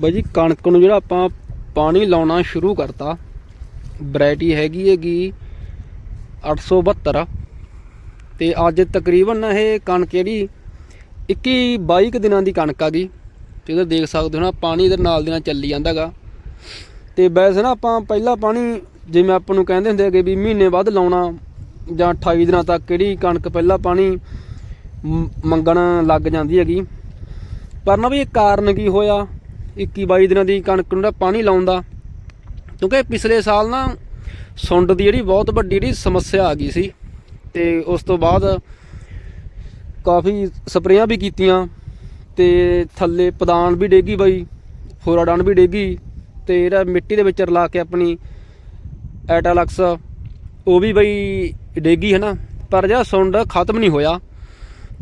ਬਾਈ ਜੀ, ਕਣਕ ਨੂੰ ਜਿਹੜਾ ਆਪਾਂ ਪਾਣੀ ਲਾਉਣਾ ਸ਼ੁਰੂ ਕਰਤਾ ਵੈਰਾਈਟੀ ਹੈਗੀ ਹੈਗੀ 872 ਤੇ ਅੱਜ ਤਕਰੀਬਨ ਇਹ ਕਣਕ ਜਿਹੜੀ 21 22 ਕੁ ਦਿਨਾਂ ਦੀ ਕਣਕ ਆ ਗਈ। ਤੇ ਇਹਦਾ ਦੇਖ ਸਕਦੇ ਹੋ ਨਾ, ਪਾਣੀ ਇਹਦੇ ਨਾਲ ਦੀ ਨਾਲ ਚੱਲੀ ਜਾਂਦਾਗਾ ਤੇ ਵੈਸੇ ਨਾ ਆਪਾਂ ਪਹਿਲਾ ਪਾਣੀ ਜਿਵੇਂ ਆਪਾਂ ਨੂੰ ਕਹਿੰਦੇ ਹੁੰਦੇ ਹੈਗੇ ਵੀ ਮਹੀਨੇ ਬਾਅਦ ਲਾਉਣਾ ਜਾਂ 28 ਦਿਨਾਂ ਤੱਕ ਕਿਹੜੀ ਕਣਕ ਪਹਿਲਾ ਪਾਣੀ ਮੰਗਣ ਲੱਗ ਜਾਂਦੀ ਹੈਗੀ। ਪਰ ਨਾ ਵੀ ਇਹ ਕਾਰਨ ਕੀ ਹੋਇਆ? 21 22 ਦਿਨਾਂ ਦੀ ਕਣਕ ਨੂੰ ਜਿਹੜਾ ਪਾਣੀ ਲਾਉਣ ਦਾ ਕਿਉਂਕਿ ਪਿਛਲੇ ਸਾਲ ਨਾ ਸੁੰਡ ਦੀ ਜਿਹੜੀ ਬਹੁਤ ਵੱਡੀ ਜਿਹੜੀ ਸਮੱਸਿਆ ਆ ਗਈ ਸੀ ਤੇ ਉਸ ਤੋਂ ਬਾਅਦ ਕਾਫੀ ਸਪਰੇਆਂ ਵੀ ਕੀਤੀਆਂ ਤੇ ਥੱਲੇ ਪਦਾਨ ਵੀ ਡੇਗੀ ਬਾਈ ਫੋਰਾਡਨ ਵੀ ਡੇਗੀ ਤੇ ਜਿਹੜਾ ਮਿੱਟੀ ਦੇ ਵਿੱਚ ਰਲਾ ਕੇ ਆਪਣੀ ਐਟਾਲਕਸ ਉਹ ਵੀ ਬਈ ਡੇਗੀ ਹੈ ਨਾ, ਪਰ ਜਿਹੜਾ ਸੁੰਡ ਖਤਮ ਨਹੀਂ ਹੋਇਆ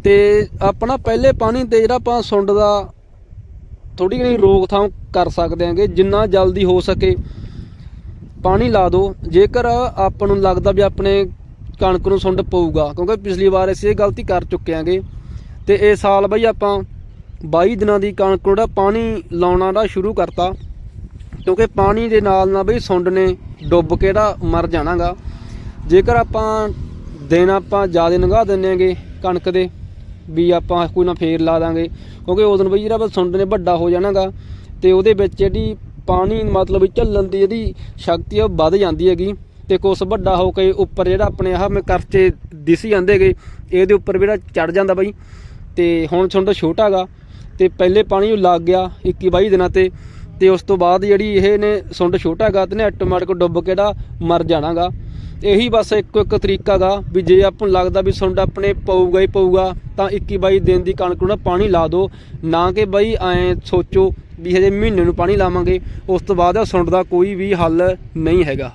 ਤੇ ਆਪਣਾ ਪਹਿਲੇ ਪਾਣੀ ਤੇ ਜਿਹੜਾ ਆਪਾਂ ਸੁੰਡ ਦਾ ਥੋੜੀ ਜਿਹੀ ਰੋਕਥਾਮ ਕਰ ਸਕਦੇ ਆਂਗੇ, ਜਿੰਨਾ ਜਲਦੀ ਹੋ ਸਕੇ। ਪਾਣੀ ਲਾ ਦਿਓ ਜੇਕਰ ਆਪਾਂ ਨੂੰ ਲੱਗਦਾ ਵੀ ਆਪਣੇ ਕਣਕ ਨੂੰ ਸੁੰਡ ਪਊਗਾ, ਕਿਉਂਕਿ ਪਿਛਲੀ ਵਾਰ ਅਸੀਂ ਇਹ ਗਲਤੀ ਕਰ ਚੁੱਕੇ ਆਂਗੇ। ਤੇ ਇਹ ਸਾਲ ਬਈ ਆਪਾਂ 22 ਦਿਨਾਂ ਦੀ ਕਣਕ ਨੂੰ ਜਿਹੜਾ ਪਾਣੀ ਲਾਉਣਾ ਦਾ ਸ਼ੁਰੂ ਕਰਤਾ, ਕਿਉਂਕਿ ਪਾਣੀ ਦੇ ਨਾਲ ਨਾਲ ਬਈ ਸੁੰਡ ਨੇ ਡੁੱਬ ਕੇ ਜਿਹੜਾ ਮਰ ਜਾਣਾਗਾ। ਜੇਕਰ ਆਪਾਂ ਦਿਨ ਆਪਾਂ ਜ਼ਿਆਦਾ ਲੰਘਾ ਦਿੰਨੇ ਆਂਗੇ ਕਣਕ ਦੇ ਵੀ ਆਪਾਂ ਕੋਈ ਨਾ ਫੇਰ ਲਾ ਦਾਂਗੇ। ਕਿਉਂਕਿ ਉਦੋਂ ਬਈ ਜਿਹੜਾ ਬਸ ਸੁੰਡ ਨੇ ਵੱਡਾ ਹੋ ਜਾਣਾਗਾ, ਤੇ ਉਹਦੇ ਵਿੱਚ ਜਿਹੜੀ ਪਾਣੀ ਮਤਲਬ ਝੱਲਣ ਦੀ ਇਹਦੀ ਸ਼ਕਤੀ ਆ ਉਹ ਵੱਧ ਜਾਂਦੀ ਹੈਗੀ। ਤੇ ਕੁਛ ਵੱਡਾ ਹੋ ਕੇ ਉੱਪਰ ਜਿਹੜਾ ਆਪਣੇ ਆਹ ਮੈਂ ਕਰਚੇ ਦਿਸ ਜਾਂਦੇਗੇ ਇਹਦੇ ਉੱਪਰ ਵੀ ਜਿਹੜਾ ਚੜ ਜਾਂਦਾ ਬਾਈ। ਤੇ ਹੁਣ ਸੁੰਡ ਛੋਟਾ ਗਾ ਤੇ ਪਹਿਲੇ ਪਾਣੀ ਉਹ ਲੱਗ ਗਿਆ 21 22 ਦਿਨਾਂ ਤੇ ਤੇ ਉਸ ਤੋਂ ਬਾਅਦ ਜਿਹੜੀ ਇਹ ਨੇ ਸੁੰਡ ਛੋਟਾ ਗਾ ਤੇ ਨੇ ਆਟੋਮੈਟਿਕ ਡੁੱਬ ਕੇ ਜਿਹੜਾ ਮਰ ਜਾਣਾਗਾ। ਇਹੀ ਬਸ ਇੱਕੋ ਇੱਕ ਤਰੀਕਾ ਗਾ ਵੀ ਜੇ ਆਪਾਂ ਨੂੰ ਲੱਗਦਾ ਵੀ ਸੁੰਡ ਆਪਣੇ ਪਊਗਾ ਹੀ ਪਊਗਾ, ਤਾਂ 21 22 ਦਿਨ ਦੀ ਕਣਕ ਨੂੰ ਪਾਣੀ ਲਾ ਦਿਓ। ਨਾ ਕਿ ਬਈ ਐਂ ਸੋਚੋ ਵੀ ਹਜੇ ਮਹੀਨੇ ਨੂੰ ਪਾਣੀ ਲਾਵਾਂਗੇ, ਉਸ ਤੋਂ ਬਾਅਦ ਸੁੰਡ ਦਾ ਕੋਈ ਵੀ ਹੱਲ ਨਹੀਂ ਹੈਗਾ।